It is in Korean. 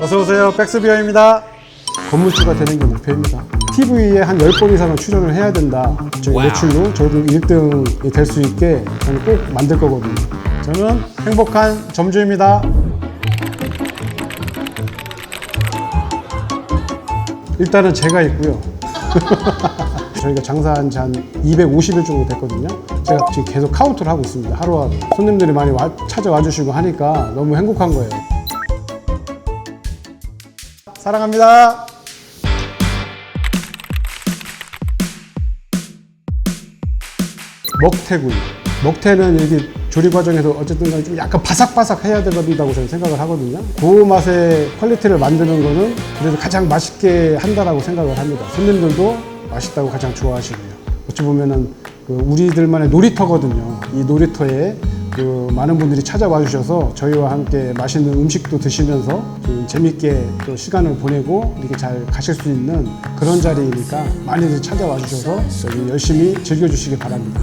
어서 오세요. 백스비어입니다. 건물주가 되는 게 목표입니다. TV에 한 10번 이상은 출연을 해야 된다. 저희 매출로 저도 1등이 될 수 있게 저는 꼭 만들 거거든요. 저는 행복한 점주입니다. 일단은 제가 있고요. 저희가 장사한 지 한 250일 정도 됐거든요. 제가 지금 계속 카운트를 하고 있습니다. 하루하루. 손님들이 많이 와- 찾아와 주시고 하니까 너무 행복한 거예요. 사랑합니다. 먹태구이. 먹태는 여기 조리 과정에서 어쨌든 좀 약간 바삭바삭 해야 된다고 저는 생각을 하거든요. 그 맛의 퀄리티를 만드는 거는 그래도 가장 맛있게 한다라고 생각을 합니다. 손님들도 맛있다고 가장 좋아하시고요. 어찌 보면은 그 우리들만의 놀이터거든요. 이 놀이터에 그 많은 분들이 찾아와 주셔서 저희와 함께 맛있는 음식도 드시면서 좀 재밌게 또 시간을 보내고 이렇게 잘 가실 수 있는 그런 자리이니까 많이들 찾아와 주셔서 열심히 즐겨주시기 바랍니다.